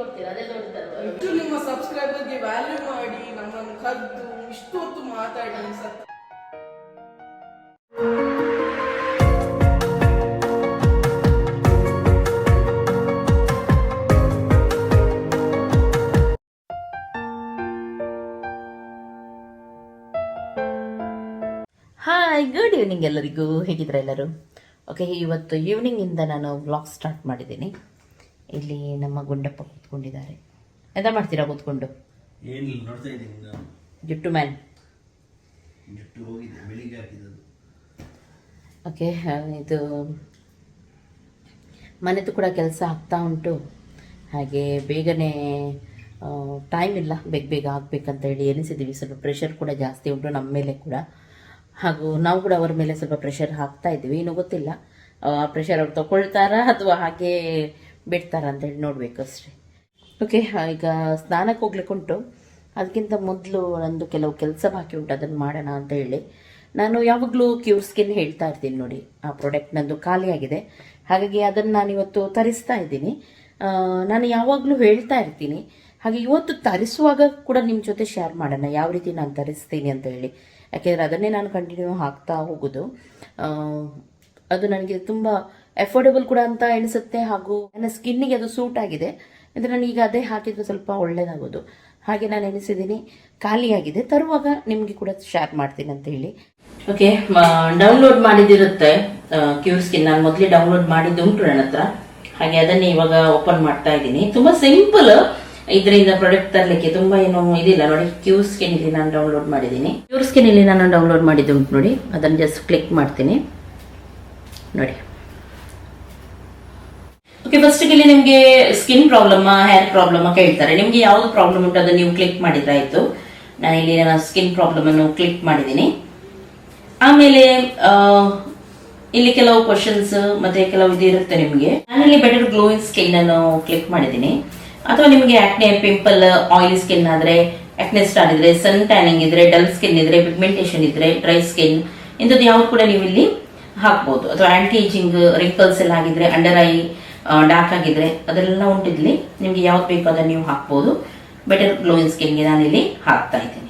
ಕೊಡ್ತೀರಾ? ಅದೇ ದೊಡ್ಡದಲ್ವಾ? ಇಷ್ಟು ನಿಮ್ಮ ಸಬ್ಸ್ಕ್ರೈಬರ್ಗೆ ವ್ಯಾಲ್ಯೂ ಮಾಡಿ ನಮ್ಮನ್ನು ಕದ್ದು ಇಷ್ಟು ಹೊತ್ತು ಮಾತಾಡಿ ಸತ್ ಹಾಯ್ ಗುಡ್ ಈವ್ನಿಂಗ್ ಎಲ್ಲರಿಗೂ. ಹೇಗಿದ್ರೆ ಎಲ್ಲರೂ? ಓಕೆ ಇವತ್ತು ಈವ್ನಿಂಗಿಂದ ನಾನು ವ್ಲಾಗ್ ಸ್ಟಾರ್ಟ್ ಮಾಡಿದ್ದೀನಿ. ಇಲ್ಲಿ ನಮ್ಮ ಗುಂಡಪ್ಪ ಕೂತ್ಕೊಂಡಿದ್ದಾರೆ. ಎಂತ ಮಾಡ್ತೀರಾ ಕೂತ್ಕೊಂಡು? ಏನಿಲ್ಲ ನೋಡ್ತಾ ಇದ್ದೀನಿ ಜುಟ್ಟು ಮ್ಯಾನ್. ಜುಟ್ಟು ಹೋಗಿದೆ ಬೆಳಿಗ್ಗೆ ಹಾಕಿದ್ದು ಓಕೆ ಇದು ಮನೆದು ಕೂಡ ಕೆಲಸ ಆಗ್ತಾ ಉಂಟು. ಹಾಗೆ ಬೇಗನೆ ಟೈಮ್ ಇಲ್ಲ ಬೇಗ ಬೇಗ ಆಗಬೇಕಂತ ಹೇಳಿ ಎನಿಸಿದ್ದೀವಿ ಸ್ವಲ್ಪ ಪ್ರೆಷರ್ ಕೂಡ ಜಾಸ್ತಿ ಉಂಟು ನಮ್ಮ ಮೇಲೆ ಕೂಡ. ಹಾಗೂ ನಾವು ಕೂಡ ಅವರ ಮೇಲೆ ಸ್ವಲ್ಪ ಪ್ರೆಷರ್ ಹಾಕ್ತಾ ಇದ್ದೀವಿ. ಇನ್ನು ಗೊತ್ತಿಲ್ಲ ಆ ಪ್ರೆಷರ್ ಅವ್ರು ತಗೊಳ್ತಾರಾ ಅಥವಾ ಹಾಗೆ ಬಿಡ್ತಾರಾ ಅಂತ ಹೇಳಿ ನೋಡಬೇಕು ಅಷ್ಟೇ ಓಕೆ ಈಗ ಸ್ನಾನಕ್ಕೆ ಹೋಗ್ಲಿಕ್ಕುಂಟು ಅದಕ್ಕಿಂತ ಮೊದಲು ನಂದು ಕೆಲವು ಕೆಲಸ ಬಾಕಿ ಉಂಟು, ಅದನ್ನು ಮಾಡೋಣ ಅಂತ ಹೇಳಿ. ನಾನು ಯಾವಾಗಲೂ ಕ್ಯೂರ್ ಸ್ಕಿನ್ ಹೇಳ್ತಾ ಇರ್ತೀನಿ ನೋಡಿ, ಆ ಪ್ರಾಡಕ್ಟ್ ನಂದು ಖಾಲಿಯಾಗಿದೆ ಹಾಗಾಗಿ ಅದನ್ನು ನಾನು ಇವತ್ತು ತರಿಸ್ತಾ ಇದ್ದೀನಿ. ನಾನು ಯಾವಾಗಲೂ ಹೇಳ್ತಾ ಇರ್ತೀನಿ. ಹಾಗೆ ಇವತ್ತು ತರಿಸುವಾಗ ಕೂಡ ನಿಮ್ಮ ಜೊತೆ ಶೇರ್ ಮಾಡೋಣ, ಯಾವ ರೀತಿ ನಾನು ತರಿಸ್ತೀನಿ ಅಂತ ಹೇಳಿ. ಯಾಕೆಂದರೆ ಅದನ್ನೇ ನಾನು ಕಂಟಿನ್ಯೂ ಹಾಕ್ತಾ ಹೋಗೋದು. ಅದು ನನಗೆ ತುಂಬ ಅಫೋರ್ಡೆಬಲ್ ಕೂಡ ಅಂತ ಎನಿಸುತ್ತೆ ಹಾಗೂ ನನ್ನ ಸ್ಕಿನ್ನಿಗೆ ಅದು ಸೂಟ್ ಆಗಿದೆ. ಅಂದರೆ ಈಗ ಅದೇ ಹಾಕಿದ್ರೆ ಸ್ವಲ್ಪ ಒಳ್ಳೇದಾಗೋದು. ಹಾಗೆ ನಾನು ಎನಿಸಿದ್ದೀನಿ ಖಾಲಿಯಾಗಿದೆ ತರುವಾಗ ನಿಮಗೆ ಕೂಡ ಶೇರ್ ಮಾಡ್ತೀನಿ ಅಂತ ಹೇಳಿ. ಓಕೆ ಡೌನ್ಲೋಡ್ ಮಾಡಿದಿರುತ್ತೆ ಕ್ಯೂರ್ ಸ್ಕಿನ್ ನಾನು ಮೊದಲೇ ಡೌನ್ಲೋಡ್ ಮಾಡಿದ್ದು ಉಂಟು ನನ್ನ ಹತ್ರ. ಹಾಗೆ ಅದನ್ನೇ ಇವಾಗ ಓಪನ್ ಮಾಡ್ತಾ ಇದ್ದೀನಿ. ತುಂಬಾ ಸಿಂಪಲ್ ಇದರಿಂದ ಪ್ರಾಡಕ್ಟ್ ತರಲಿಕ್ಕೆ ತುಂಬಾ ಏನು ಇದಿಲ್ಲ. ನೋಡಿ ಕ್ಯೂರ್ ಸ್ಕಿನ್ ಇಲ್ಲಿ ನಾನು ಡೌನ್ಲೋಡ್ ಮಾಡಿದ್ದೀನಿ. ಕ್ಯೂರ್ ಸ್ಕಿನ್ ಇಲ್ಲಿ ನಾನು ಡೌನ್ಲೋಡ್ ಮಾಡಿದ್ದು ಉಂಟು ನೋಡಿ. ಅದನ್ನು ಜಸ್ಟ್ ಕ್ಲಿಕ್ ಮಾಡ್ತೀನಿ. ನೋಡಿ. ಓಕೆ ಫಸ್ಟ್ ಇಲ್ಲಿ ನಿಮಗೆ ಸ್ಕಿನ್ ಪ್ರಾಬ್ಲಮ್ ಹೇರ್ ಪ್ರಾಬ್ಲಮ್ ಕೇಳ್ತಾರೆ. ನಿಮಗೆ ಯಾವ್ದು ಪ್ರಾಬ್ಲಮ್ ಉಂಟು ಅದನ್ನು ನೀವು ಕ್ಲಿಕ್ ಮಾಡಿದ್ರೆ ಆಯ್ತು. ನಾನು ಇಲ್ಲಿ ನನ್ನ ಸ್ಕಿನ್ ಪ್ರಾಬ್ಲಮ್ ಅನ್ನು ಕ್ಲಿಕ್ ಮಾಡಿದ್ದೀನಿ. ಆಮೇಲೆ ಇಲ್ಲಿ ಕೆಲವು ಕ್ವಶನ್ಸ್ ಮತ್ತೆ ಕೆಲವು ಇದು ಇರುತ್ತೆ ನಿಮಗೆ. ನಾನಿಲ್ಲಿ ಬೆಟರ್ ಗ್ಲೋಯಿಂಗ್ ಸ್ಕಿನ್ ಅನ್ನು ಕ್ಲಿಕ್ ಮಾಡಿದ್ದೀನಿ. ಅಥವಾ ನಿಮಗೆ ಆಕ್ನೆ ಪಿಂಪಲ್ ಆಯಿಲ್ ಸ್ಕಿನ್ ಆದ್ರೆ ಆಕ್ನೆ ಸ್ಟಾರ್ ಇದ್ರೆ ಸನ್ ಟ್ಯಾನಿಂಗ್ ಇದ್ರೆ ಡಲ್ ಸ್ಕಿನ್ ಇದ್ರೆ ಪಿಗ್ಮೆಂಟೇಷನ್ ಇದ್ರೆ ಡ್ರೈ ಸ್ಕಿನ್ ಇಂಥದ್ದು ಯಾವ್ದು ಕೂಡ ನೀವು ಇಲ್ಲಿ ಹಾಕ್ಬೋದು. ಅಥವಾ ಆಂಟಿ ಏಜಿಂಗ್ ರಿಂಕಲ್ಸ್ ಎಲ್ಲ ಆಗಿದ್ರೆ ಅಂಡರ್ ಐ ಡಾರ್ಕ್ ಆಗಿದ್ರೆ ಅದೆಲ್ಲ ಉಂಟಿದ್ಲಿ, ನಿಮ್ಗೆ ಯಾವ್ದು ಬೇಕೋ ಅದನ್ನ ನೀವು ಹಾಕ್ಬೋದು. ಬೆಟರ್ ಗ್ಲೋಯಿಂಗ್ ಸ್ಕಿನ್ಗೆ ಇಲ್ಲಿ ಹಾಕ್ತಾ ಇದ್ದೀನಿ.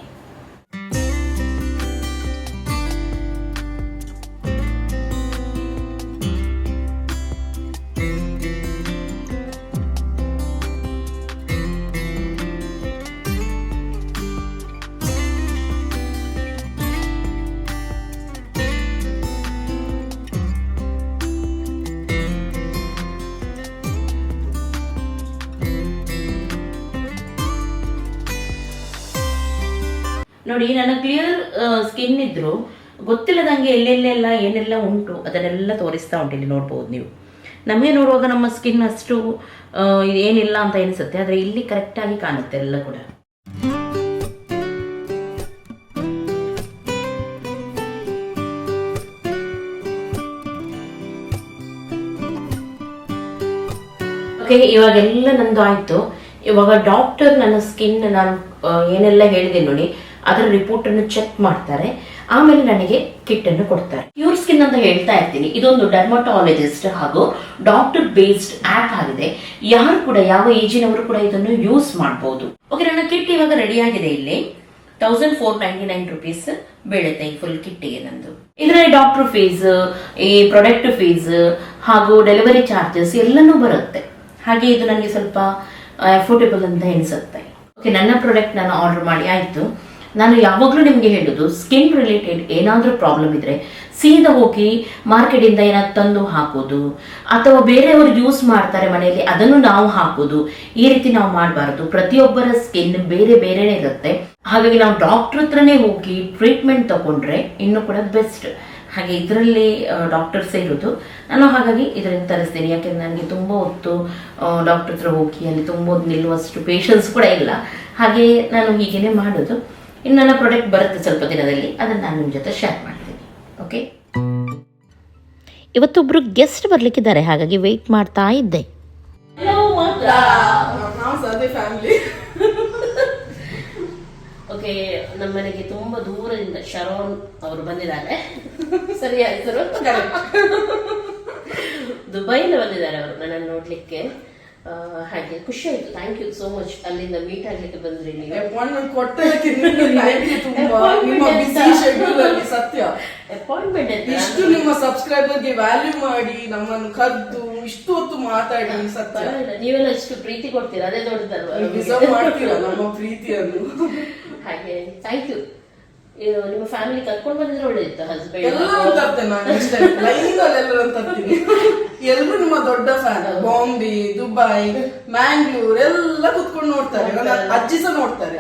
ನೋಡಿ, ನನ್ನ ಕ್ಲಿಯರ್ ಸ್ಕಿನ್ ಇದ್ರು. ಗೊತ್ತಿಲ್ಲದಂಗೆ ಎಲ್ಲೆಲ್ಲೆಲ್ಲ ಏನೆಲ್ಲ ಉಂಟು, ಅದನ್ನೆಲ್ಲ ತೋರಿಸ್ತಾ ಉಂಟು ಇಲ್ಲಿ ನೋಡ್ಬೋದು ನೀವು. ನಮಗೆ ನೋಡುವಾಗ ನಮ್ಮ ಸ್ಕಿನ್ ಅಷ್ಟು ಏನಿಲ್ಲ ಅಂತ ಅನಿಸುತ್ತೆ ಆದರೆ ಇಲ್ಲಿ ಕರೆಕ್ಟಾಗಿ ಕಾಣುತ್ತೆ ಎಲ್ಲ ಕೂಡ. ಓಕೆ ಇವಾಗೆಲ್ಲ ನಂದು ಆಯ್ತು ಇವಾಗ ಡಾಕ್ಟರ್ ನನ್ನ ಸ್ಕಿನ್ ನಾನು ಏನೆಲ್ಲ ಹೇಳಿದೆ ನೋಡಿ. ಅದರ ರಿಪೋರ್ಟ್ ಅನ್ನು ಚೆಕ್ ಮಾಡ್ತಾರೆ. ಆಮೇಲೆ ನನಗೆ ಕಿಟ್ ಅನ್ನು ಕೊಡ್ತಾರೆ. ಪ್ಯೂರ್ ಸ್ಕಿನ್ ಅಂತ ಹೇಳ್ತಾ ಇರ್ತೀನಿ. ಇದೊಂದು ಡರ್ಮಟಾಲಜಿಸ್ಟ್ ಹಾಗೂ ಡಾಕ್ಟರ್ ಬೇಸ್ಡ್ ಆಪ್ ಆಗಿದೆ. ಯಾರು ಕೂಡ, ಯಾವ ಏಜಿನವರು ಕೂಡ ಇದನ್ನು ಯೂಸ್ ಮಾಡಬಹುದು ಓಕೆ ನನ್ನ ಕಿಟ್ ಇವಾಗ ರೆಡಿ ಆಗಿದೆ ಇಲ್ಲಿ. Thousand four ninety nine rupees ಬೀಳುತ್ತೆ ಈ ಫುಲ್ ಕಿಟ್ಟಿಗೆ ನಂದು. ಇದರಲ್ಲಿ ಡಾಕ್ಟರ್ ಫೀಸ್ ಈ ಪ್ರಾಡಕ್ಟ್ ಫೀಸ್ ಹಾಗೂ ಡೆಲಿವರಿ ಚಾರ್ಜಸ್ ಎಲ್ಲನೂ ಬರುತ್ತೆ. ಹಾಗೆ ಇದು ನನಗೆ ಸ್ವಲ್ಪ ಅಫೋರ್ಡೆಬಲ್ ಅಂತ ಎನಿಸುತ್ತೆ ಓಕೆ ನನ್ನ ಪ್ರಾಡಕ್ಟ್ ನಾನು ಆರ್ಡರ್ ಮಾಡಿ, ಆಯ್ತು. ನಾನು ಯಾವಾಗಲೂ ನಿಮಗೆ ಹೇಳೋದು ಸ್ಕಿನ್ ರಿಲೇಟೆಡ್ ಏನಾದರೂ ಪ್ರಾಬ್ಲಮ್ ಇದ್ರೆ ಸೀದಾ ಹೋಗಿ ಮಾರ್ಕೆಟಿಂದ ಏನಾದ್ರು ತಂದು ಹಾಕೋದು, ಅಥವಾ ಬೇರೆಯವರು ಯೂಸ್ ಮಾಡ್ತಾರೆ ಮನೆಯಲ್ಲಿ ಅದನ್ನು ನಾವು ಹಾಕೋದು, ಈ ರೀತಿ ನಾವು ಮಾಡಬಾರದು. ಪ್ರತಿಯೊಬ್ಬರ ಸ್ಕಿನ್ ಬೇರೆ ಬೇರೆನೇ ಇರುತ್ತೆ. ಹಾಗಾಗಿ ನಾವು ಡಾಕ್ಟರ್ ಹತ್ರನೇ ಹೋಗಿ ಟ್ರೀಟ್ಮೆಂಟ್ ತಗೊಂಡ್ರೆ ಇನ್ನೂ ಕೂಡ ಬೆಸ್ಟ್ ಹಾಗೆ ಇದರಲ್ಲಿ ಡಾಕ್ಟರ್ಸ್ ಇರೋದು. ನಾನು ಹಾಗಾಗಿ ಇದರಿಂದ ತರಿಸ್ತೀನಿ. ಯಾಕೆಂದ್ರೆ ನನಗೆ ತುಂಬ ಹೊತ್ತು ಡಾಕ್ಟರ್ ಹತ್ರ ಹೋಗಿ ಅಲ್ಲಿ ತುಂಬ ಹೊತ್ತು ನಿಲ್ಲುವಷ್ಟು ಪೇಷನ್ಸ್ ಕೂಡ ಇಲ್ಲ. ಹಾಗೆ ನಾನು ಹೀಗೇನೆ ಮಾಡೋದು. ಇನ್ನು ನನ್ನ ಪ್ರಾಡಕ್ಟ್ ಬರುತ್ತೆ ಸ್ವಲ್ಪ ದಿನದಲ್ಲಿ ಅದನ್ನು ನಾನು ನಿಮ್ಮ ಜೊತೆ ಶೇರ್ ಮಾಡ್ತೀನಿ. ಓಕೆ ಇವತ್ತೊಬ್ರು ಗೆಸ್ಟ್ ಬರ್ಲಿಕ್ಕಿದ್ದಾರೆ ಹಾಗಾಗಿ ವೆಯ್ಟ್ ಮಾಡ್ತಾ ಇದ್ದೆ. ಓಕೆ ನಮ್ಮ ಮನೆಗೆ ತುಂಬಾ ದೂರದಿಂದ ಶರೋನ್ ಅವರು ಬಂದಿದ್ದಾರೆ. ಸರಿ ಹೆಸರು ದುಬೈಯಿಂದ ಬಂದಿದ್ದಾರೆ ಅವರು ನನ್ನನ್ನು ನೋಡ್ಲಿಕ್ಕೆ. ಹಾಗೆ ಖುಷಿ ಆಯ್ತು. ಥ್ಯಾಂಕ್ ಯು ಸೋ ಮಚ್ ಅಲ್ಲಿಂದ ಮೀಟ್ ಆಗ್ಲಿಕ್ಕೆ ಬಂದ್ರಿ ನೀವು. ಅಪಾಯಿಂಟ್ಮೆಂಟ್ ಕೊಟ್ಟದಕ್ಕೆ ಸತ್ಯ. ಅಪಾಯಿಂಟ್ಮೆಂಟ್ ಇಷ್ಟು ನಿಮ್ಮ ಸಬ್ಸ್ಕ್ರೈಬರ್ಗೆ ವ್ಯಾಲ್ಯೂ ಮಾಡಿ ನಮ್ಮನ್ನು ಕದ್ದು ಇಷ್ಟು ಹೊತ್ತು ಮಾತಾಡಿ ಸತ್ಯ. ನೀವೆಲ್ಲ ಇಷ್ಟು ಪ್ರೀತಿ ಕೊಡ್ತೀರಾ? ಅದೇ ದೊಡ್ಡದಲ್ವಾ? ಡಿಸರ್ವ್ ಮಾಡ್ತೀರಾ ನಮ್ಮ ಪ್ರೀತಿಯನ್ನು? ಹಾಗೆ ಥ್ಯಾಂಕ್ ಯು ನಿಮ್ಮ ಫ್ಯಾಮಿಲಿ ಕರ್ಕೊಂಡು ಬಂದಿದ್ರೆ ಒಳ್ಳೇದಿತ್ತು ಹಸ್ಬೆಂಡ್ ಎಲ್ಲರೂ ನಿಮ್ಮ ದೊಡ್ಡ ಫ್ಯಾನ್ ಬಾಂಬೆ ದುಬೈ ಮ್ಯಾಂಗ್ಳೂರ್ ಎಲ್ಲ ಕುತ್ಕೊಂಡು ನೋಡ್ತಾರೆ. ನನ್ನ ಅಜ್ಜಿ ಸಹ ನೋಡ್ತಾರೆ.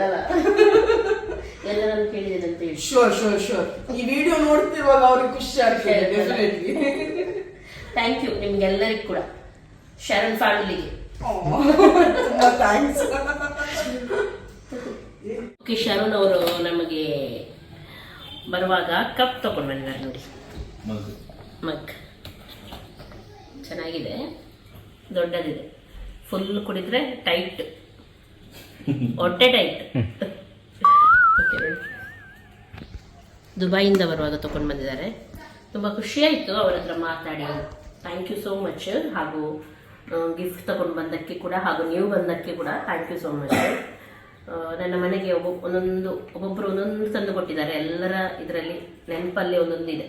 ಎಲ್ಲರನ್ನು ಹೇಳಿ. ಶೋರ್ ಶೋರ್ ಶೋರ್ ಈ ವಿಡಿಯೋ ನೋಡ್ತಿರುವಾಗ ಅವ್ರಿಗೆ ಖುಷಿ ಆಗ್ತದೆ ಡೆಫಿನೆಟ್ಲಿ ಥ್ಯಾಂಕ್ ಯು ನಿಮ್ಗೆಲ್ಲರಿಗೂ ಕೂಡ. ಶರಣ್ ಫ್ಯಾಮಿಲಿಗೆ ಥ್ಯಾಂಕ್ಸ್ ಓಕೆ ಶರಣ್ ಅವರು ನಮಗೆ ಬರುವಾಗ ಕಪ್ ತಗೊಂಡು ಬಂದಿದ್ದಾರೆ ನೋಡಿ. ಮಗು ಚೆನ್ನಾಗಿದೆ. ದೊಡ್ಡದಿದೆ. ಫುಲ್ ಕುಡಿದ್ರೆ ಟೈಟ್ ಹೊಟ್ಟೆ ಟೈಟ್ ದುಬೈಯಿಂದ ಬರುವಾಗ ತಗೊಂಡು ಬಂದಿದ್ದಾರೆ ತುಂಬ ಖುಷಿಯಾಯಿತು ಅವರ ಹತ್ರ ಮಾತಾಡಿ. ಥ್ಯಾಂಕ್ ಯು ಸೋ ಮಚ್ ಹಾಗೂ ಗಿಫ್ಟ್ ತಗೊಂಡು ಬಂದಕ್ಕೆ ಕೂಡ ಹಾಗೂ ನೀವು ಬಂದಕ್ಕೆ ಕೂಡ ಥ್ಯಾಂಕ್ ಯು ಸೋ ಮಚ್ ನನ್ನ ಮನೆಗೆ ಒಬ್ಬ ಒಂದೊಂದು ಒಬ್ಬೊಬ್ಬರು ಒಂದೊಂದು ತಂದು ಕೊಟ್ಟಿದ್ದಾರೆ. ಎಲ್ಲರ ಇದರಲ್ಲಿ ನೆನಪಲ್ಲಿ ಒಂದೊಂದು ಇದೆ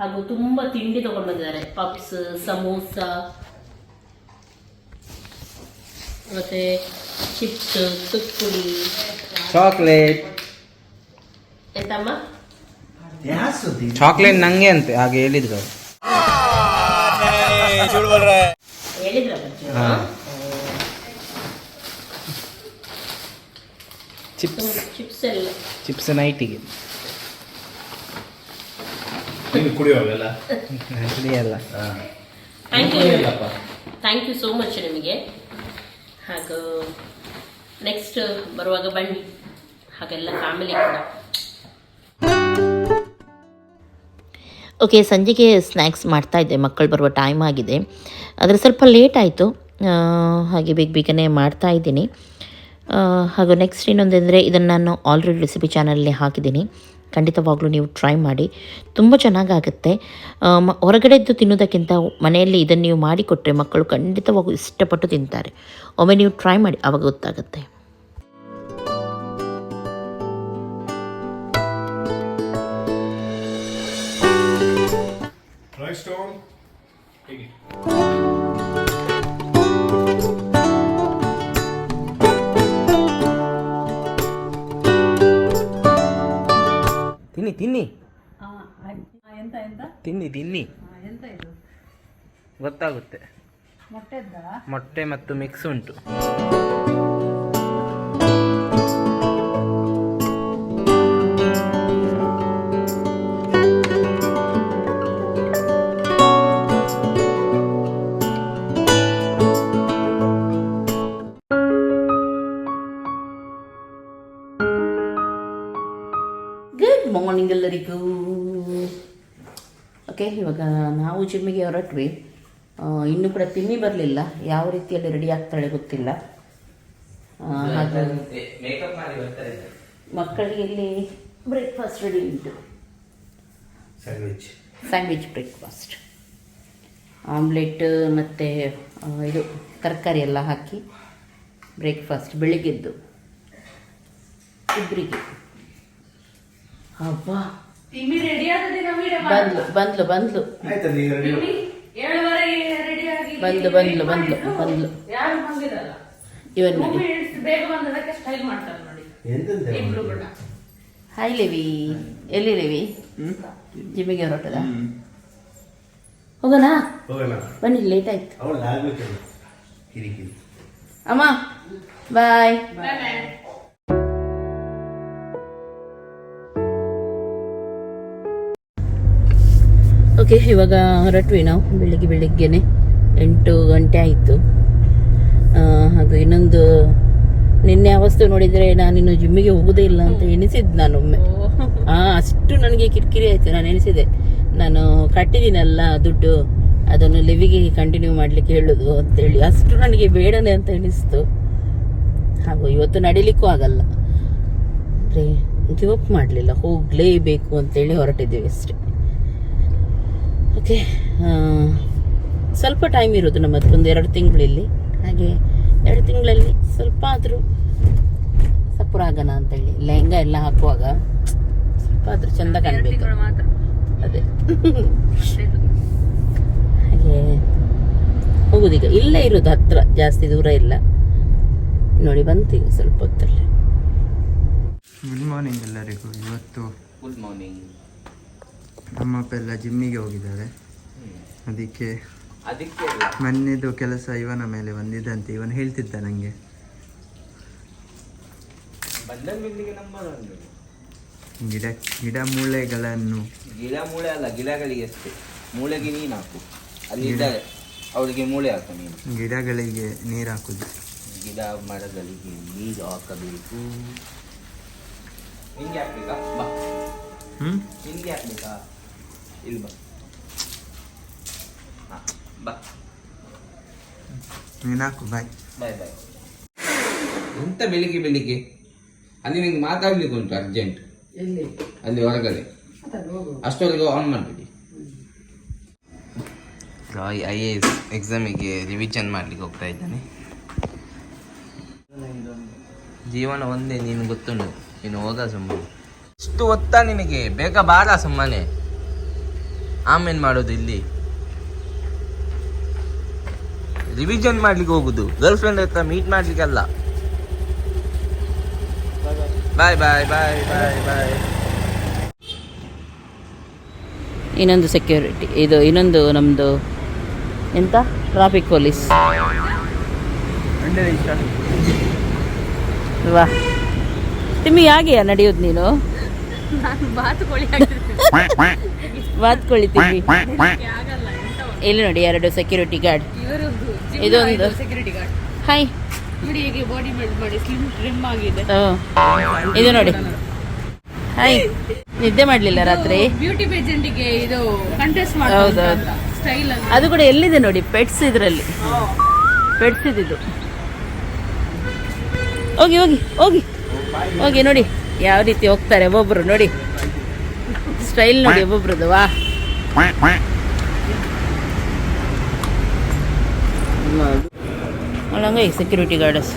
ಹಾಗೂ ತುಂಬ ತಿಂಡಿ ತಗೊಂಡು ಬಂದಿದ್ದಾರೆ. ಪಪ್ಸ್ ಸಮೋಸ ಮತ್ತೆ ಚಿಪ್ಸ್ ತುಪ್ಪುಡಿ ಚಾಕ್ಲೇಟ್. ಎಂತಮ್ಮ? ಚಾಕ್ಲೇಟ್ ನಂಗೆ ಅಂತೆ. ಹಾಗೆ ಹೇಳಿದ್ರು ಹೇಳಿದ್ರು ಹೇಳಿದ್ರ ಬಜ್ಜಿ ಹಾ. ಚಿಪ್ಸ್. ಚಿಪ್ಸ್ ಎಲ್ಲ. ಚಿಪ್ಸ್ ನೈಟಿಗೆ. ನೀನು ಕುಡಿಯೋಲ್ಲ. ಕುಡಿಯಲ್ಲ ಥ್ಯಾಂಕ್ ಯು ಅಪ್ಪ ಥ್ಯಾಂಕ್ ಯು ಸೋ ಮಚ್ ನಿಮಗೆ. ಹಾಗೂ ನೆಕ್ಸ್ಟ್ ಬರುವಾಗ ಬನ್ನಿ. ಹಾಗೆಲ್ಲ ಫ್ಯಾಮಿಲಿ ಕೂಡ. ಓಕೆ ಸಂಜೆಗೆ ಸ್ನ್ಯಾಕ್ಸ್ ಮಾಡ್ತಾ ಇದ್ದೆ. ಮಕ್ಕಳು ಬರುವ ಟೈಮ್ ಆಗಿದೆ. ಆದರೆ ಸ್ವಲ್ಪ ಲೇಟ್ ಆಯಿತು. ಹಾಗೆ ಬೇಗ ಬೇಗನೆ ಮಾಡ್ತಾ ಇದ್ದೀನಿ. ಆ, ಹಾಗೂ ನೆಕ್ಸ್ಟ್ ಇನ್ನೊಂದೆಂದರೆ ಇದನ್ನು ನಾನು ಆಲ್ರೆಡಿ ರೆಸಿಪಿ ಚಾನಲಲ್ಲಿ ಹಾಕಿದ್ದೀನಿ. ಖಂಡಿತವಾಗ್ಲೂ ನೀವು ಟ್ರೈ ಮಾಡಿ. ತುಂಬ ಚೆನ್ನಾಗಾಗುತ್ತೆ. ಹೊರಗಡೆದ್ದು ತಿನ್ನೋದಕ್ಕಿಂತ ಮನೆಯಲ್ಲಿ ಇದನ್ನು ನೀವು ಮಾಡಿಕೊಟ್ಟರೆ ಮಕ್ಕಳು ಖಂಡಿತವಾಗೂ ಇಷ್ಟಪಟ್ಟು ತಿಂತಾರೆ. ಒಮ್ಮೆ ನೀವು ಟ್ರೈ ಮಾಡಿ, ಅವಾಗ ಗೊತ್ತಾಗುತ್ತೆ. ಹೇಗೆ. ತಿನ್ನಿ. ತಿನ್ನಿ ತಿನ್ನಿ. ಗೊತ್ತಾಗುತ್ತೆ. ಮೊಟ್ಟೆ ಮತ್ತು ಮಿಕ್ಸ್ ಉಂಟು. ಓಕೆ ಇವಾಗ ನಾವು ಜಿಮ್ಮಿಗೆ ಹೊರಟ್ವಿ. ಇನ್ನೂ ಕೂಡ ತಿನ್ನಿ ಬರಲಿಲ್ಲ. ಯಾವ ರೀತಿಯಲ್ಲಿ ರೆಡಿ ಆಗ್ತಾಳೆ ಗೊತ್ತಿಲ್ಲ. ಆ, ಹಾಗೆ ಮೇಕಪ್ ಮಾಡಿ ಬರ್ತಾರೆ ಮಕ್ಕಳಿಗೆ ಇಲ್ಲಿ ಬ್ರೇಕ್ಫಾಸ್ಟ್ ರೆಡಿ ಉಂಟು. ಸ್ಯಾಂಡ್ವಿಚ್ ಸ್ಯಾಂಡ್ವಿಚ್ ಬ್ರೇಕ್ಫಾಸ್ಟ್ ಆಮ್ಲೆಟ್ ಮತ್ತು ಇದು ತರಕಾರಿ ಎಲ್ಲ ಹಾಕಿ ಬ್ರೇಕ್ಫಾಸ್ಟ್ ಬೆಳಿಗ್ಗೆದ್ದು. ಇಬ್ಬರಿಗೆ ಹಬ್ಬ ತಿಮ್ಮಿ ರೆಡಿ ಬಂದ್ಲು ಬಂದ್ಲು ಬಂದ್ಲು. ಆಯ್ತಾ ನೀವು ರೆಡಿ ಏಳುವರೆಗೆ ರೆಡಿ ಆಗಿ ಬಂದ್ಲು ಬಂದ್ಲು ಬಂದ್ಲು ಬಂದ್ಲು. ಯಾರು ಬಂದಿರಲ್ಲ? ಇವನ್ ಬೇಗ ಬಂದದಕ್ಕೆ ಸ್ಟೈಲ್ ಮಾಡ್ತಾರೆ ನೋಡಿ. ಎಂತೆಂತ ಹಾಯ್ ಲೇವಿ ಎಲ್ಲಿ ಲೇವಿ ಜಿಮ್ಮಿಗೆ ಹೊರಟದ ಹೋಗೋಣ? ಹೋಗೋಣ. ಬನ್ನಿ ಲೇಟ್ ಆಯ್ತು. ಅಮ್ಮ ಬಾಯ್ ಬಾಯ್ ಓಕೆ ಇವಾಗ ಹೊರಟ್ವಿ ನಾವು ಬೆಳಿಗ್ಗೆ ಬೆಳಿಗ್ಗೆನೆ ಎಂಟು ಗಂಟೆ ಆಯಿತು. ಹಾಗೂ ಇನ್ನೊಂದು ನಿನ್ನೆ ಅವಸ್ಥೆ ನೋಡಿದರೆ ಇನ್ನು ಜಿಮ್ಮಿಗೆ ಹೋಗೋದೇ ಇಲ್ಲ ಅಂತ ಎನಿಸಿದ್ದು ನಾನೊಮ್ಮೆ. ಹಾಂ ಅಷ್ಟು ನನಗೆ ಕಿರಿಕಿರಿ ಆಯಿತು ನಾನು ಎಣಿಸಿದೆ. ನಾನು ಕಟ್ಟಿದ್ದೀನಲ್ಲ ದುಡ್ಡು ಅದನ್ನು ಲಿವಿಗೆ ಕಂಟಿನ್ಯೂ ಮಾಡಲಿಕ್ಕೆ ಹೇಳೋದು ಅಂತೇಳಿ. ಅಷ್ಟು ನನಗೆ ಬೇಡನೆ ಅಂತ ಎಣಿಸ್ತು. ಹಾಗೂ ಇವತ್ತು ನಡಿಲಿಕ್ಕೂ ಆಗಲ್ಲ. ಅಂದರೆ ಗಿವಪ್ ಮಾಡಲಿಲ್ಲ ಹೋಗಲೇಬೇಕು ಅಂತೇಳಿ ಹೊರಟಿದ್ದೀವಿ ಅಷ್ಟೇ. ಓಕೆ ಸ್ವಲ್ಪ ಟೈಮ್ ಇರೋದು ನಮ್ಮ ಹತ್ರ ಒಂದು ಎರಡು ತಿಂಗಳಲ್ಲಿ. ಹಾಗೆ ಎರಡು ತಿಂಗಳಲ್ಲಿ ಸ್ವಲ್ಪ ಆದರೂ ಸಪುರಾಗನ ಅಂತೇಳಿ. ಲೆಹಂಗ ಎಲ್ಲ ಹಾಕುವಾಗ ಸ್ವಲ್ಪ ಆದರೂ ಚಂದ ಕಾಣಬೇಕು. ಅದೇ. ಹಾಗೆ ಹೋಗುದೀಗ. ಇಲ್ಲೇ ಇರೋದು ಹತ್ರ ಜಾಸ್ತಿ ದೂರ ಇಲ್ಲ. ನೋಡಿ ಬಂತು ಈಗ ಸ್ವಲ್ಪ ಹೊತ್ತಲ್ಲಿ. ಗುಡ್ ಮಾರ್ನಿಂಗ್ ಎಲ್ಲರಿಗೂ. ಇವತ್ತು ಗುಡ್ ಮಾರ್ನಿಂಗ್ ನಮ್ಮ ಅಪ್ಪ ಎಲ್ಲ ಜಿಮ್ಮಿಗೆ ಹೋಗಿದ್ದಾರೆ. ಅದಕ್ಕೆ ಅದಕ್ಕೆ ಮೊನ್ನೆದು ಕೆಲಸ ಇವನ ಮೇಲೆ ಬಂದಿದ್ದಂತೆ ಇವನು ಹೇಳ್ತಿದ್ದ ನನಗೆ ಗಿಡ ಗಿಡ ಮೂಳೆಗಳನ್ನು. ಗಿಡ ಮೂಳೆ ಅಲ್ಲ ಗಿಡಗಳಿಗೆ ಅಷ್ಟೇ. ಮೂಳೆಗೆ ನೀನು ಹಾಕು. ಅಲ್ಲಿ ಇದ್ದಾರೆ. ಅವಳಿಗೆ ಮೂಳೆ ಹಾಕು ನೀನು. ಗಿಡಗಳಿಗೆ ನೀರು ಹಾಕುದು. ಗಿಡ ಮರಗಳಿಗೆ ನೀರು ಹಾಕಬೇಕು. ನಿಂಗೆ ಹಾಕ್ಬೇಕಾ? ಬಾ. ಹ್ಮ್? ನಿಂಗೆ ಹಾಕ್ಬೇಕಾ? ಇಲ್ಲಿ ಬಾ. ಬಾ. ನೀನಾಕು ಬಾಯ್ ಬಾಯ್ ಬಾಯ್ ಎಂತ ಬೆಳಿಗ್ಗೆ ಬೆಳಿಗ್ಗೆ? ಅಲ್ಲಿ ನಿಂಗೆ ಮಾತಾಡ್ಲಿಕ್ಕೆ ಉಂಟು ಅರ್ಜೆಂಟ್ ಎಲ್ಲಿ? ಅಲ್ಲಿ ಹೊರಗಡೆ. ಅಷ್ಟೊಳಗೆ ಆನ್ ಮಾಡಿಬಿಡಿ. ರಾಯ್ ಐ ಎ ಎಸ್ ಎಕ್ಸಾಮಿಗೆ ರಿವಿಷನ್ ಮಾಡ್ಲಿಕ್ಕೆ ಹೋಗ್ತಾ ಇದ್ದಾನೆ. ಜೀವನ ಒಂದೇ ನೀನು ಗೊತ್ತುಂಟು. ನೀನು ಹೋಗ ಸುಮ್ಮನೆ. ಇಷ್ಟು ಒತ್ತಾ ನಿನಗೆ ಬೇಗ ಬಾರ ಸುಮ್ಮನೆ. ಆಮೇಲೆ ಮಾಡೋದು ಇಲ್ಲಿ? ರಿವಿಷನ್ ಮಾಡ್ಲಿಕ್ಕೆ ಹೋಗುದು. ಗರ್ಲ್ ಫ್ರೆಂಡ್ ಹತ್ರ meet ಮಾಡ್ಲಿಕ್ಕಲ್ಲ. Bye bye bye bye bye ಇನ್ನೊಂದು ಸೆಕ್ಯೂರಿಟಿ ಇದು ಇನ್ನೊಂದು ನಮ್ಮದು ಎಂತ? ಟ್ರಾಫಿಕ್ ಪೊಲೀಸ್ ವಾ. ತಿಮ್ಮಿ ಹಾಗೆಯಾ ನಡೆಯೋದು ನೀನು? ಆಗಲ್ಲ ಇಲ್ಲಿ ನೋಡಿ ಎರಡು ಸೆಕ್ಯೂರಿಟಿ ಗಾರ್ಡ್ ಇದೊಂದು. ಹಾಯ್ ನೋಡಿ ಹೇಗೆ ಬಾಡಿ ಬಿಲ್ಡ್ ಮಾಡಿ ಸ್ಲಿಮ್ ಟ್ರಿಮ್ ಆಗಿದೆ. ಇದು ನೋಡಿ. ಹಾಯ್ ನಿದ್ದೆ ಮಾಡ್ಲಿಲ್ಲ ರಾತ್ರಿ? ಬ್ಯೂಟಿ ಪೇಜೆಂಟಿಗೆ ಇದು ಕಂಟೆಸ್ಟ್ ಹೌದೌದು. ಮಾಡ್ತಾರೆ ಸ್ಟೈಲ್ ಅಲ್ಲಿ. ಅದು ಕೂಡ ಎಲ್ಲಿದೆ ನೋಡಿ ಪೆಟ್ಸ್ ಇದರಲ್ಲಿ. ಪೆಟ್ಸ್ ಇದ್ದು ಹೋಗಿ ಹೋಗಿ ಹೋಗಿ. ಹೋಗಿ ನೋಡಿ. ಯಾವ ರೀತಿ ಹೋಗ್ತಾರೆ ಒಬ್ಬೊಬ್ರು ನೋಡಿ. ಸ್ಟೈಲ್ ನೋಡಿ ಒಬ್ಬೊಬ್ರದ್ದು ವಾ. ಒಳಂಗ ಸೆಕ್ಯೂರಿಟಿ ಗಾರ್ಡಸ್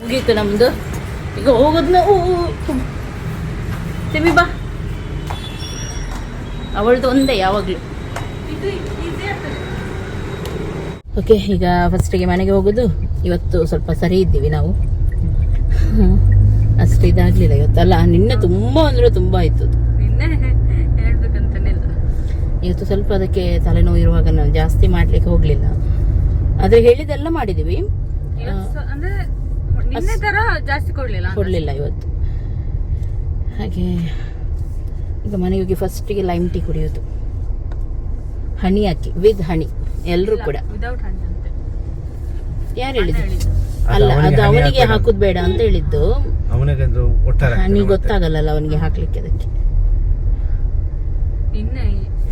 ಮುಗೀತು ನಮ್ದು. ಈಗ ಹೋಗೋದ್ನ ತಿಮ್ಮಿ ಬಾ. ಅವಳದು ಒಂದೇ ಯಾವಾಗಲೂ. ಓಕೆ ಈಗ ಫಸ್ಟಿಗೆ ಮನೆಗೆ ಹೋಗೋದು. ಇವತ್ತು ಸ್ವಲ್ಪ ಸರಿ ಇದ್ದೀವಿ ನಾವು. ಅಷ್ಟು ಇದಾಗಲಿಲ್ಲ ಇವತ್ತಲ್ಲ ನಿನ್ನೆ ತುಂಬ ಅಂದರೆ ತುಂಬ ಆಯಿತು ಇಲ್ಲ. ಇವತ್ತು ಸ್ವಲ್ಪ ಅದಕ್ಕೆ ತಲೆನೋವು ಇರುವಾಗ ನಾನು ಜಾಸ್ತಿ ಮಾಡ್ಲಿಕ್ಕೆ ಹೋಗಲಿಲ್ಲ. ಆದರೆ ಹೇಳಿದೆಲ್ಲ ಮಾಡಿದ್ದೀವಿ. ಕೊಡಲಿಲ್ಲ ಇವತ್ತು. ಹಾಗೆ ಈಗ ಮನೆಗೆ ಹೋಗಿ ಫಸ್ಟಿಗೆ ಲೈಮ್ ಟೀ ಕುಡಿಯೋದು. ಹನಿ ಹಾಕಿ ವಿತ್ ಹನಿ ಎಲ್ಲರೂ ಕೂಡ. ಯಾರು ಹೇಳಿದ್ದು? ಹೇಳಿದ್ದು. ಅಲ್ಲ ಅದು ಅವನಿಗೆ ಹಾಕುದ್. ಬೇಡ ಅಂತ ಹೇಳಿದ್ದು. ಹನಿ ಗೊತ್ತಾಗಲ್ಲ ಅವನಿಗೆ ಹಾಕ್ಲಿಕ್ಕೆ ಅದಕ್ಕೆ. ನಿನ್ನೆ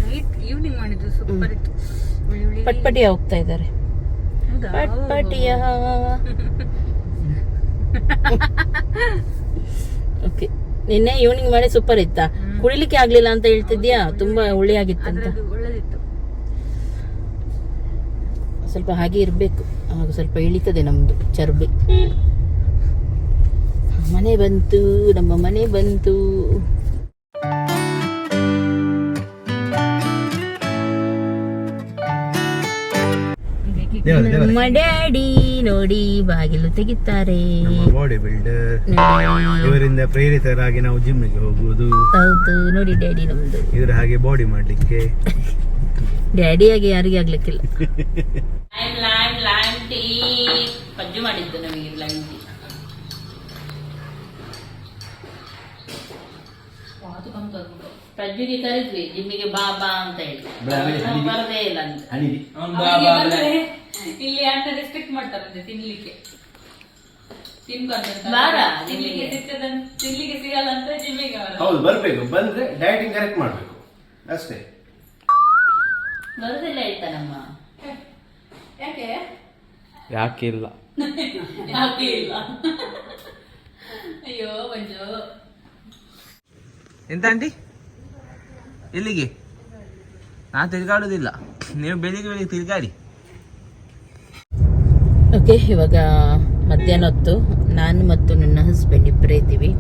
ನೈಟ್ ಈವ್ನಿಂಗ್ ಮಾಡಿದ್ದು ಸೂಪರ್ ಇತ್ತು. ಹುಳಿ ಹುಳಿ. ಪಟ್ಪಟಿಯ ಹೋಗ್ತಾ ಇದ್ದಾರೆ. ಹೌದಾ? ಪಟ್ಪಟಿಯ. ಓಕೆ ನಿನ್ನೆ ಈವ್ನಿಂಗ್ ಮಾಡಿ ಸೂಪರ್ ಇತ್ತ? ಕುಡಿಲಿಕ್ಕೆ ಆಗ್ಲಿಲ್ಲ ಅಂತ ಹೇಳ್ತಿದ್ಯಾ ತುಂಬಾ ಹುಳಿ ಆಗಿತ್ತು ಅದ್ರದ್ದು ಒಳ್ಳೇದಿತ್ತು. ಸ್ವಲ್ಪ ಹಾಗೆ ಇರಬೇಕು. ಆಗ ಸ್ವಲ್ಪ ಇಳಿತದೆ ನಮ್ದು ಚರ್ಬಿ. ಮನೆ ಬಂತು ನಮ್ಮ ಮನೆ ಬಂತು. ನಮ್ಮ ಡ್ಯಾಡಿ ನೋಡಿ ಬಾಗಿಲು ತೆಗಿತಾರೆ. Body builder. ಇವರಿಂದ ಪ್ರೇರಿತರಾಗಿ ನಾವು ಜಿಮ್ಮಿಗೆ ಹೋಗುವುದು. ಹೌದು ನೋಡಿ ಡ್ಯಾಡಿ ನಮ್ದು. ಇದ್ರ ಹಾಗೆ ಬಾಡಿ ಮಾಡ್ಲಿಕ್ಕೆ. ಡ್ಯಾಡಿ ಆಗಿ ಯಾರಿಗೆ ಆಗ್ಲಿಕ್ಕಿಲ್ಲ. ಲೈಮ್ ಲೈಮ್ ಟೀ ಪಜ್ಜು ಮಾಡಿದ್ದು ನಮಗೆ ಲೈಮ್ ಟೀ ಪಜ್ಜುಗೆ ಕರೆದ್ವಿ ಜಿಮ್ಮಿಗೆ ಬಾಬಾ ಅಂತ ಹೇಳಿ. ಬರದೇ ಇಲ್ಲ ಅಂತ. ಇಲ್ಲಿ ಅಂತ ರೆಸ್ಪೆಕ್ಟ್ ಮಾಡ್ತಾರಂತೆ ತಿನ್ಲಿಕ್ಕೆ. ತಿನ್ಕೊಂತ ಬಾರ, ತಿನ್ಲಿಕ್ಕೆ ತಿನ್ಲಿಕ್ಕೆ ಸಿಗಲ್ಲ ಅಂತ ಜಿಮ್ಮಿಗೆ ಬರೋದು. ಹೌದು ಬರ್ಬೇಕು. ಬಂದ್ರೆ ಡಯಟಿಂಗ್ ಕರೆಕ್ಟ್ ಮಾಡ್ಬೇಕು. ಅಷ್ಟೇ. ಬರೋದಿಲ್ಲ ಹೇಳ್ತಾನಮ್ಮ ಯಾಕೆ? ಯಾಕೆ ಇಲ್ಲ? ಯಾಕೆ ಇಲ್ಲ? ಅಯ್ಯೋ ಮಂಜು. ಎಂತ ಆಂಟಿ? ಎಲ್ಲಿಗೆ? ನಾ ತಿರ್ಗಾಡುದಿಲ್ಲ. ನೀವು ಬೆಳಿಗ್ಗೆ ಬೆಳಿಗ್ಗೆ ತಿರ್ಗಾಡಿ. ಓಕೆ ಇವಾಗ ಮಧ್ಯಾಹ್ನ ಹೊತ್ತು ನಾನು ಮತ್ತು ನನ್ನ ಹಸ್ಬೆಂಡ್ ಇಬ್ಬರೇ ಇದ್ದೀವಿ.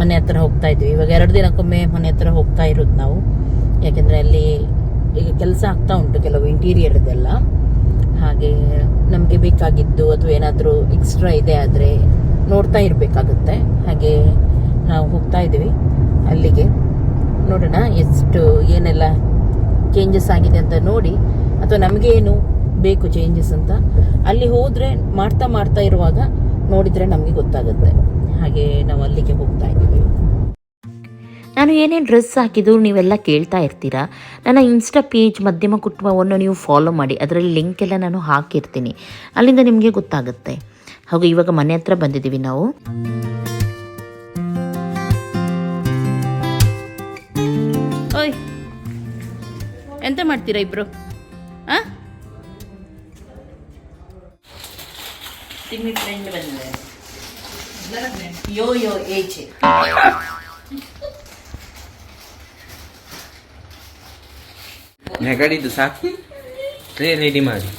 ಮನೆ ಹತ್ರ ಹೋಗ್ತಾ ಇದ್ವಿ. ಇವಾಗ ಎರಡು ದಿನಕ್ಕೊಮ್ಮೆ ಮನೆ ಹತ್ರ ಹೋಗ್ತಾ ಇರೋದು ನಾವು. ಯಾಕೆಂದರೆ ಅಲ್ಲಿ ಈಗ ಕೆಲಸ ಆಗ್ತಾ ಉಂಟು ಕೆಲವು ಇಂಟೀರಿಯರ್ ಇದೆಲ್ಲ ಹಾಗೆ ನಮಗೆ ಬೇಕಾಗಿದ್ದು ಅಥವಾ ಏನಾದರೂ ಎಕ್ಸ್ಟ್ರಾ ಇದೆ ಆದರೆ ನೋಡ್ತಾ ಇರಬೇಕಾಗುತ್ತೆ. ಹಾಗೆ ನಾವು ಹೋಗ್ತಾ ಇದ್ದೀವಿ ಅಲ್ಲಿಗೆ. ನೋಡೋಣ ಎಷ್ಟು ಏನೆಲ್ಲ ಚೇಂಜಸ್ ಆಗಿದೆ ಅಂತ ನೋಡಿ. ಅಥವಾ ನಮಗೆ ಏನು ಬೇಕು ಚೇಂಜಸ್ ಅಂತ. ಅಲ್ಲಿ ಹೋದರೆ ಮಾಡ್ತಾ ಮಾಡ್ತಾ ಇರುವಾಗ ನೋಡಿದರೆ ನಮಗೆ ಗೊತ್ತಾಗುತ್ತೆ. ಹಾಗೆ ನಾವು ಅಲ್ಲಿಗೆ ಹೋಗ್ತಾ ಇದ್ದೀವಿ. ನಾನು ಏನೇನು ಡ್ರೆಸ್ ಹಾಕಿದ್ರು ನೀವೆಲ್ಲ ಕೇಳ್ತಾ ಇರ್ತೀರಾ? ನನ್ನ ಇನ್ಸ್ಟಾ ಪೇಜ್ ಮಧ್ಯಮ ಕುಟುಂಬವನ್ನು ನೀವು ಫಾಲೋ ಮಾಡಿ. ಅದರಲ್ಲಿ ಲಿಂಕ್ ಎಲ್ಲ ನಾನು ಹಾಕಿರ್ತೀನಿ. ಅಲ್ಲಿಂದ ನಿಮಗೆ ಗೊತ್ತಾಗುತ್ತೆ. ಹಾಗೂ ಇವಾಗ ಮನೆ ಹತ್ರ ಬಂದಿದ್ದೀವಿ ನಾವು. ಓಯ್ ಎಂತ ಮಾಡ್ತೀರಾ ಇಬ್ರು? ಆ? ತಿಮ್ಮಿ ಫ್ರೆಂಡ್ ಬಂದಿದೆ? ಯೋ ಯೋ ಏಚೆ ನೆಗಡಿದ್ದು ಸಾಕು. ಟ್ರೇ ರೆಡಿ ಮಾಡಿ.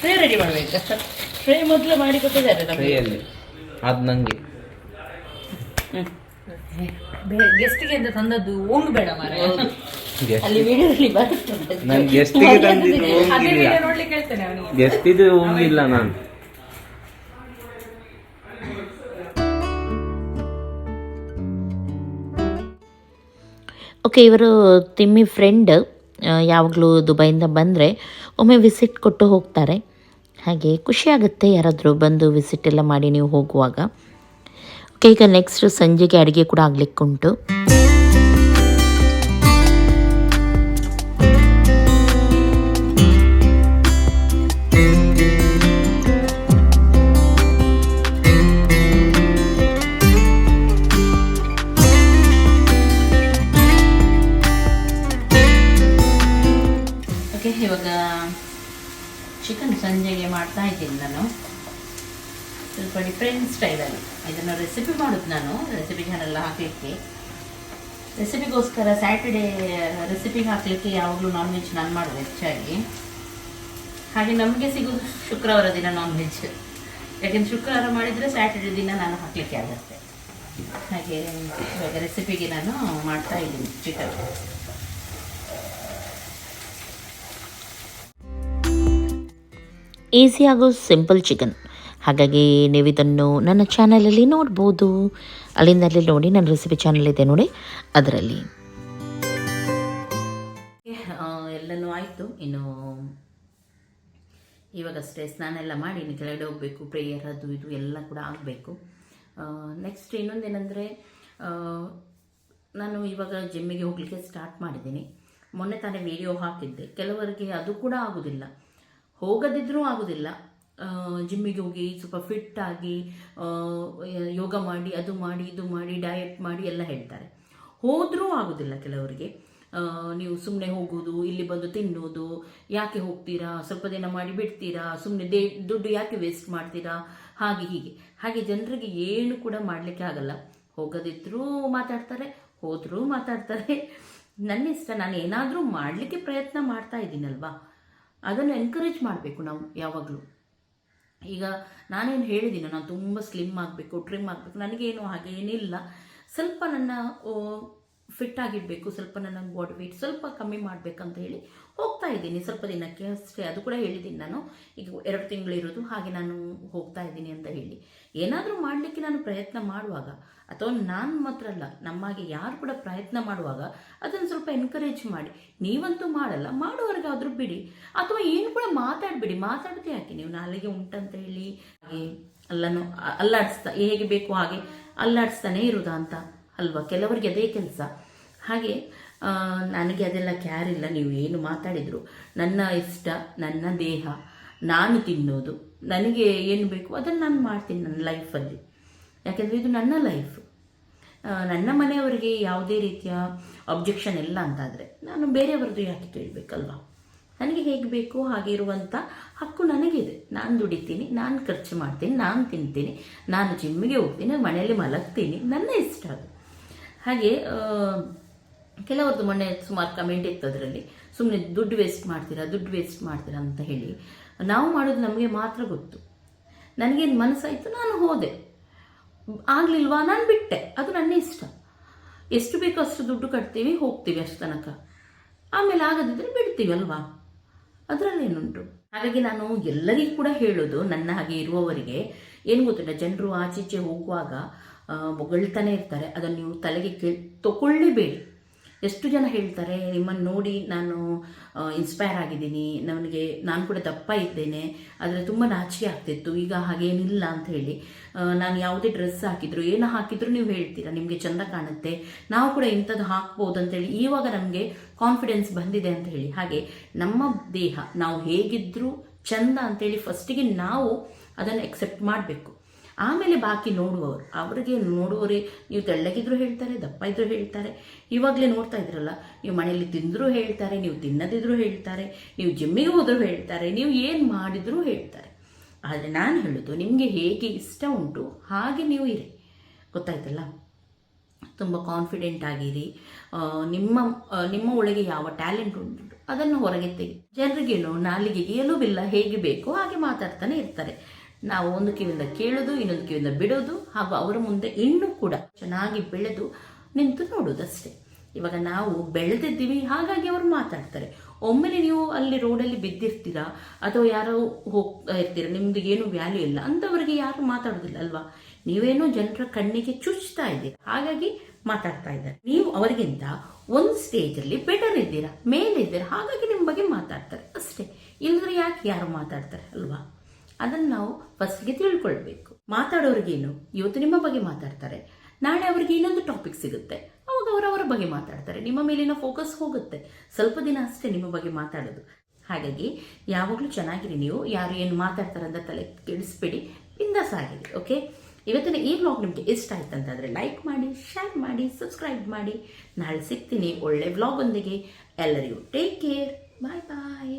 ಟ್ರೇ ರೆಡಿ ಮಾಡಬೇಕು? ಟ್ರೇ ಮೊದಲು ಮಾಡಿ ಕೊಟ್ಟಿದ್ದಾರೆ ಟ್ರೇಯಲ್ಲಿ ಅದು ನನಗೆ ಗೆಸ್ಟಿಗೆ ಅಂತ ತಂದದ್ದು ಓಂಗ್ ಬೇಡ ಮಾರೆ ಅಲ್ಲಿ ವಿಡಿಯೋದಲ್ಲಿ ಬರುತ್ತೆ ನಾನು ಗೆಸ್ಟಿಗೆ ತಂದಿದ್ದು ವಿಡಿಯೋ ನೋಡ್ಲಿಕ್ಕೆ ಹೇಳ್ತೇನೆ ಅವನಿಗೆ. ಗೆಸ್ಟಿದು ಇಲ್ಲ ನಾನು. ಓಕೆ ಇವರು ತಿಮ್ಮಿ ಫ್ರೆಂಡ್ ಯಾವಾಗಲೂ ದುಬೈಯಿಂದ ಬಂದರೆ ಒಮ್ಮೆ ವಿಸಿಟ್ ಕೊಟ್ಟು ಹೋಗ್ತಾರೆ. ಹಾಗೆ ಖುಷಿಯಾಗುತ್ತೆ ಯಾರಾದರೂ ಬಂದು ವಿಸಿಟ್ ಎಲ್ಲ ಮಾಡಿ ನೀವು ಹೋಗುವಾಗ. ಓಕೆ ಈಗ ನೆಕ್ಸ್ಟ್ ಸಂಜೆಗೆ ಅಡುಗೆ ಕೂಡ ಆಗ್ಲಿಕ್ಕೆ ಸ್ವಲ್ಪ ಡಿಫ್ರೆಂಟ್ ಸ್ಟೈಲಲ್ಲಿ. ಇದನ್ನು ರೆಸಿಪಿ ಮಾಡೋದು ನಾನು ರೆಸಿಪಿ ಚಾನೆಲ್ಲ ಹಾಕಲಿಕ್ಕೆ. ರೆಸಿಪಿಗೋಸ್ಕರ ಸ್ಯಾಟರ್ಡೇ ರೆಸಿಪಿಗೆ ಹಾಕಲಿಕ್ಕೆ ಯಾವಾಗಲೂ ನಾನ್ ವೆಜ್ ನಾನು ಮಾಡೋದು ಹೆಚ್ಚಾಗಿ. ಹಾಗೆ ನಮಗೆ ಸಿಗೋದು ಶುಕ್ರವಾರ ದಿನ ನಾನ್ ವೆಜ್ ಯಾಕೆಂದ್ರೆ ಶುಕ್ರವಾರ ಮಾಡಿದರೆ ಸ್ಯಾಟರ್ಡೇ ದಿನ ನಾನು ಹಾಕಲಿಕ್ಕೆ ಆಗುತ್ತೆ. ಹಾಗೆ ಇವಾಗ ರೆಸಿಪಿಗೆ ನಾನು ಮಾಡ್ತಾ ಇದ್ದೀನಿ ಚಿಕನ್ ಈಸಿ ಆಗೋ ಸಿಂಪಲ್ ಚಿಕನ್ ಹಾಗಾಗಿ ನೀವು ಇದನ್ನು ನನ್ನ ಚಾನಲಲ್ಲಿ ನೋಡ್ಬೋದು. ಅಲ್ಲಿಂದಲೇ ನೋಡಿ, ನನ್ನ ರೆಸಿಪಿ ಚಾನಲ್ ಇದೆ ನೋಡಿ, ಅದರಲ್ಲಿ. ಎಲ್ಲನೂ ಆಯಿತು. ಇನ್ನು ಇವಾಗಷ್ಟೇ ಸ್ನಾನ ಎಲ್ಲ ಮಾಡಿ ಇನ್ನು ಕೆಳಗಡೆ ಹೋಗಬೇಕು. ಪ್ರೇಯರ್ ಅದು ಇದು ಎಲ್ಲ ಕೂಡ ಆಗಬೇಕು. ನೆಕ್ಸ್ಟ್ ಇನ್ನೊಂದೇನೆಂದರೆ ನಾನು ಇವಾಗ ಜಿಮ್ಮಿಗೆ ಹೋಗಲಿಕ್ಕೆ ಸ್ಟಾರ್ಟ್ ಮಾಡಿದ್ದೀನಿ. ಮೊನ್ನೆ ತಾನೇ ವಿಡಿಯೋ ಹಾಕಿದ್ದೆ. ಕೆಲವರಿಗೆ ಅದು ಕೂಡ ಆಗೋದಿಲ್ಲ. ಹೋಗದಿದ್ರೂ ಆಗೋದಿಲ್ಲ. ಜಿಮ್ಮಿಗೆ ಹೋಗಿ ಸ್ವಲ್ಪ ಫಿಟ್ ಆಗಿ ಯೋಗ ಮಾಡಿ, ಅದು ಮಾಡಿ, ಇದು ಮಾಡಿ ಡಯಟ್ ಮಾಡಿ ಎಲ್ಲ ಹೇಳ್ತಾರೆ. ಹೋದರೂ ಆಗೋದಿಲ್ಲ ಕೆಲವರಿಗೆ. ನೀವು ಸುಮ್ಮನೆ ಹೋಗೋದು, ಇಲ್ಲಿ ಬಂದು ತಿನ್ನೋದು, ಯಾಕೆ ಹೋಗ್ತೀರಾ? ಸ್ವಲ್ಪ ದಿನ ಮಾಡಿ ಬಿಡ್ತೀರಾ? ಸುಮ್ಮನೆ ದೇ, ದುಡ್ಡು ಯಾಕೆ ವೇಸ್ಟ್ ಮಾಡ್ತೀರಾ? ಹಾಗೆ ಹೀಗೆ. ಹಾಗೆ ಜನರಿಗೆ ಏನು ಕೂಡ ಮಾಡಲಿಕ್ಕೆ ಆಗಲ್ಲ. ಹೋಗದಿದ್ರೂ ಮಾತಾಡ್ತಾರೆ, ಹೋದರೂ ಮಾತಾಡ್ತಾರೆ. ನನ್ನ ಇಷ್ಟ, ನಾನು ಏನಾದರೂ ಮಾಡಲಿಕ್ಕೆ ಪ್ರಯತ್ನ ಮಾಡ್ತಾ ಇದ್ದೀನಲ್ವಾ? ಅದನ್ನು ಎನ್ಕರೇಜ್ ಮಾಡಬೇಕು ನಾವು ಯಾವಾಗಲೂ. ಈಗ ನಾನೇನು ಹೇಳಿದ್ದೀನಿ ನಾನು ತುಂಬ ಸ್ಲಿಮ್ ಆಗಬೇಕು ಟ್ರಿಮ್ ಆಗಬೇಕು ನನಗೇನು ಹಾಗೆ ಏನಿಲ್ಲ. ಸ್ವಲ್ಪ ನನ್ನ ಫಿಟ್ ಆಗಿಡಬೇಕು ಸ್ವಲ್ಪ ನನ್ನ ಬಾಡಿ ವೆಯ್ಟ್ ಸ್ವಲ್ಪ ಕಮ್ಮಿ ಮಾಡಬೇಕಂತ ಹೇಳಿ ಹೋಗ್ತಾ ಇದ್ದೀನಿ. ಸ್ವಲ್ಪ ದಿನಕ್ಕೆ ಅಷ್ಟೇ, ಅದು ಕೂಡ ಹೇಳಿದ್ದೀನಿ ನಾನು. ಈಗ ಎರಡು ತಿಂಗಳಿರೋದು ಹಾಗೆ ನಾನು ಹೋಗ್ತಾ ಇದ್ದೀನಿ ಅಂತ ಹೇಳಿ. ಏನಾದರೂ ಮಾಡಲಿಕ್ಕೆ ನಾನು ಪ್ರಯತ್ನ ಮಾಡುವಾಗ, ಅಥವಾ ನಾನು ಮಾತ್ರ ಅಲ್ಲ, ನಮ್ಮಾಗೆ ಯಾರು ಕೂಡ ಪ್ರಯತ್ನ ಮಾಡುವಾಗ, ಅದನ್ನು ಸ್ವಲ್ಪ ಎನ್ಕರೇಜ್ ಮಾಡಿ. ನೀವಂತೂ ಮಾಡಲ್ಲ ಮಾಡೋರ್ಗಾದ್ರೂ ಬಿಡಿ. ಅಥವಾ ಏನು ಕೂಡ ಮಾತಾಡಬೇಡಿ. ಮಾತಾಡದೆ ಯಾಕೆ? ನೀವು ನಾಲಿಗೆ ಉಂಟಂತ ಹೇಳಿ, ಹಾಗೆ ಅಲ್ಲನು, ಅಲ್ಲಾಡಿಸ್ತಾ, ಹೇಗೆ ಬೇಕು ಹಾಗೆ ಅಲ್ಲಾಡಿಸ್ತಾನೆ ಇರುದಾ ಅಂತ? ಅಲ್ವಾ? ಕೆಲವರಿಗೆ ಅದೇ ಕೆಲಸ. ಹಾಗೆ ನನಗೆ ಅದೆಲ್ಲ ಕ್ಯಾರ್ ಇಲ್ಲ. ನೀವು ಏನು ಮಾತಾಡಿದ್ರು? ನನ್ನ ಇಷ್ಟ, ನನ್ನ ದೇಹ, ನಾನು ತಿನ್ನೋದು, ನನಗೆ ಏನು ಬೇಕು ಅದನ್ನು ನಾನು ಮಾಡ್ತೀನಿ ನನ್ನ ಲೈಫಲ್ಲಿ ಯಾಕೆಂದರೆ ಇದು ನನ್ನ ಲೈಫ್ ನನ್ನ ಮನೆಯವರಿಗೆ ಯಾವುದೇ ರೀತಿಯ ಅಬ್ಜೆಕ್ಷನ್ ಇಲ್ಲ ಅಂತಾದರೆ ನಾನು ಬೇರೆಯವ್ರದ್ದು ಯಾಕೆ ಕೇಳಬೇಕಲ್ವಾ? ನನಗೆ ಹೇಗೆ ಬೇಕು ಹಾಗೆ ಇರುವಂಥ ಹಕ್ಕು ನನಗಿದೆ. ನಾನು ದುಡಿತೀನಿ, ನಾನು ಖರ್ಚು ಮಾಡ್ತೀನಿ, ನಾನು ತಿಂತೀನಿ, ನಾನು ಜಿಮ್ಮಿಗೆ ಹೋಗ್ತೀನಿ, ಮನೆಯಲ್ಲಿ ಮಲಗ್ತೀನಿ, ನನ್ನ ಇಷ್ಟ ಅದು. ಹಾಗೆ ಕೆಲವರದ್ದು ಮೊನ್ನೆ ಸುಮಾರು ಕಮೆಂಟ್ ಇತ್ತು ಅದರಲ್ಲಿ ಸುಮ್ಮನೆ ದುಡ್ಡು ವೇಸ್ಟ್ ಮಾಡ್ತೀರಾ, ದುಡ್ಡು ವೇಸ್ಟ್ ಮಾಡ್ತೀರಾ ಅಂತ ಹೇಳಿ. ನಾವು ಮಾಡೋದು ನಮಗೆ ಮಾತ್ರ ಗೊತ್ತು. ನನಗೇನು ಮನಸ್ಸಾಯಿತು, ನಾನು ಹೋದೆ. ಆಗಲಿಲ್ವಾ, ನಾನು ಬಿಟ್ಟೆ. ಅದು ನನ್ನ ಇಷ್ಟ. ಎಷ್ಟು ಬೇಕೋ ಅಷ್ಟು ದುಡ್ಡು ಕಟ್ತೀವಿ, ಹೋಗ್ತೀವಿ ಅಷ್ಟು ತನಕ. ಆಮೇಲೆ ಆಗದಿದ್ದರೆ ಬಿಡ್ತೀವಿ ಅಲ್ವಾ? ಅದರಲ್ಲೇನುಂಟು ಹಾಗಾಗಿ ನಾನು ಎಲ್ಲರಿಗೂ ಕೂಡ ಹೇಳೋದು, ನನ್ನ ಹಾಗೆ ಇರುವವರಿಗೆ, ಏನು ಗೊತ್ತಿಲ್ಲ ಜನರು ಆಚೀಚೆ ಹೋಗುವಾಗ ಬೊಗಳ್ತಾನೆ ಇರ್ತಾರೆ. ಅದನ್ನು ನೀವು ತಲೆಗೆ ಕೇಳಿ ತಗೊಳ್ಳೇಬೇಡಿ ಎಷ್ಟು ಜನ ಹೇಳ್ತಾರೆ, ನಿಮ್ಮನ್ನು ನೋಡಿ ನಾನು ಇನ್ಸ್ಪೈರ್ ಆಗಿದ್ದೀನಿ, ನನಗೆ ನಾನು ಕೂಡ ದಪ್ಪ ಇದ್ದೇನೆ, ಆದರೆ ತುಂಬ ನಾಚಿಕೆ ಆಗ್ತಿತ್ತು, ಈಗ ಹಾಗೇನಿಲ್ಲ ಅಂತ ಹೇಳಿ. ನಾನು ಯಾವುದೇ ಡ್ರೆಸ್ ಹಾಕಿದ್ರು, ಏನು ಹಾಕಿದ್ರು ನೀವು ಹೇಳ್ತೀರಾ, ನಿಮಗೆ ಚೆಂದ ಕಾಣುತ್ತೆ, ನಾವು ಕೂಡ ಇಂಥದ್ದು ಹಾಕ್ಬೋದು ಅಂತೇಳಿ ಇವಾಗ ನಮಗೆ ಕಾನ್ಫಿಡೆನ್ಸ್ ಬಂದಿದೆ ಅಂತ ಹೇಳಿ. ಹಾಗೆ ನಮ್ಮ ದೇಹ, ನಾವು ಹೇಗಿದ್ದರೂ ಚಂದ ಅಂತೇಳಿ ಫಸ್ಟಿಗೆ ನಾವು ಅದನ್ನು ಎಕ್ಸೆಪ್ಟ್ ಮಾಡಬೇಕು. ಆಮೇಲೆ ಬಾಕಿ ನೋಡುವವರು. ಅವರಿಗೆ ನೋಡುವವರೇ, ನೀವು ತೆಳ್ಳಗಿದ್ರು ಹೇಳ್ತಾರೆ ದಪ್ಪ ಇದ್ರು ಹೇಳ್ತಾರೆ. ಇವಾಗಲೇ ನೋಡ್ತಾ ಇದ್ರಲ್ಲ, ನೀವು ಮನೆಯಲ್ಲಿ ತಿಂದರೂ ಹೇಳ್ತಾರೆ, ನೀವು ತಿನ್ನದಿದ್ರು ಹೇಳ್ತಾರೆ, ನೀವು ಜಿಮ್ಮಿಗೆ ಹೋದರೂ ಹೇಳ್ತಾರೆ, ನೀವು ಏನು ಮಾಡಿದರೂ ಹೇಳ್ತಾರೆ. ಆದರೆ ನಾನು ಹೇಳೋದು, ನಿಮಗೆ ಹೇಗೆ ಇಷ್ಟ ಉಂಟು, ಹಾಗೆ ನೀವು ಇರಿ. ಗೊತ್ತಾಯ್ತಲ್ಲ? ತುಂಬ ಕಾನ್ಫಿಡೆಂಟ್ ಆಗಿರಿ. ನಿಮ್ಮ ನಿಮ್ಮ ಒಳಗೆ ಯಾವ ಟ್ಯಾಲೆಂಟ್ ಉಂಟು, ಅದನ್ನು ಹೊರಗೆ ತೆಗಿ. ಜನರಿಗೇನು ನಾಲಿಗೆಗೆ ಎಲುಬಿಲ್ಲ ಹೇಗೆ ಬೇಕೋ ಹಾಗೆ ಮಾತಾಡ್ತಾನೆ ಇರ್ತಾರೆ. ನಾವು ಒಂದು ಕಿವಿಯಿಂದ ಕೇಳೋದು, ಇನ್ನೊಂದು ಕಿವಿಯಿಂದ ಬಿಡೋದು, ಹಾಗೂ ಅವರ ಮುಂದೆ ಇನ್ನೂ ಕೂಡ ಚೆನ್ನಾಗಿ ಬೆಳೆದು ನಿಂತು ನೋಡೋದಷ್ಟೇ ಇವಾಗ ನಾವು ಬೆಳೆದಿದ್ದೀವಿ, ಹಾಗಾಗಿ ಅವರು ಮಾತಾಡ್ತಾರೆ. ಒಮ್ಮೆಲೆ ನೀವು ಅಲ್ಲಿ ರೋಡಲ್ಲಿ ಬಿದ್ದಿರ್ತೀರಾ? ಅಥವಾ ಯಾರೋ ಹೋಗ್ತಾ ಇರ್ತೀರಾ? ನಿಮ್ದು ಏನು ವ್ಯಾಲ್ಯೂ ಇಲ್ಲ? ಅಂಥವರಿಗೆ ಯಾರು ಮಾತಾಡೋದಿಲ್ಲ ಅಲ್ವಾ? ನೀವೇನೋ ಜನರ ಕಣ್ಣಿಗೆ ಚುಚ್ತಾ ಇದ್ದೀರಾ? ಹಾಗಾಗಿ ಮಾತಾಡ್ತಾ ಇದ್ದಾರೆ. ನೀವು ಅವರಿಗಿಂತ ಒಂದು ಸ್ಟೇಜಲ್ಲಿ ಬೆಟರ್ ಇದ್ದೀರಾ? ಮೇಲಿದ್ದೀರಾ? ಹಾಗಾಗಿ ನಿಮ್ಮ ಬಗ್ಗೆ ಮಾತಾಡ್ತಾರೆ. ಅಷ್ಟೇ. ಇಲ್ಲದ್ರೆ ಯಾಕೆ ಯಾರು ಮಾತಾಡ್ತಾರೆ ಅಲ್ವಾ? ಅದನ್ನು ನಾವು ಫಸ್ಟ್ಗೆ ತಿಳ್ಕೊಳ್ಬೇಕು. ಮಾತಾಡೋರಿಗೇನು? ಇವತ್ತು ನಿಮ್ಮ ಬಗ್ಗೆ ಮಾತಾಡ್ತಾರೆ. ನಾಳೆ ಅವರಿಗೆ ಇನ್ನೊಂದು ಟಾಪಿಕ್ ಸಿಗುತ್ತೆ. ಅವಾಗ ಅವರವರ ಬಗ್ಗೆ ಮಾತಾಡ್ತಾರೆ. ನಿಮ್ಮ ಮೇಲಿನ ಫೋಕಸ್ ಹೋಗುತ್ತೆ. ಸ್ವಲ್ಪ ದಿನ ಅಷ್ಟೇ ನಿಮ್ಮ ಬಗ್ಗೆ ಮಾತಾಡೋದು. ಹಾಗಾಗಿ ಯಾವಾಗಲೂ ಚೆನ್ನಾಗಿರಿ ನೀವು. ಯಾರು ಏನು ಮಾತಾಡ್ತಾರೆ ಅಂತ ತಲೆ ಕೆಡಿಸ್ಬೇಡಿ. ಬಿಂದಾಸ್ ಆಗಿರಿ ಓಕೆ ಇವತ್ತಿನ ಈ ವ್ಲಾಗ್ ನಿಮಗೆ ಇಷ್ಟ ಆಯ್ತು ಅಂತಂದರೆ ಲೈಕ್ ಮಾಡಿ ಶೇರ್ ಮಾಡಿ ಸಬ್ಸ್ಕ್ರೈಬ್ ಮಾಡಿ. ನಾಳೆ ಸಿಗ್ತೀನಿ ಒಳ್ಳೆ ವ್ಲಾಗ್ ಒಂದಿಗೆ. ಎಲ್ಲರಿಗೂ ಟೇಕ್ ಕೇರ್ ಬಾಯ್ ಬಾಯ್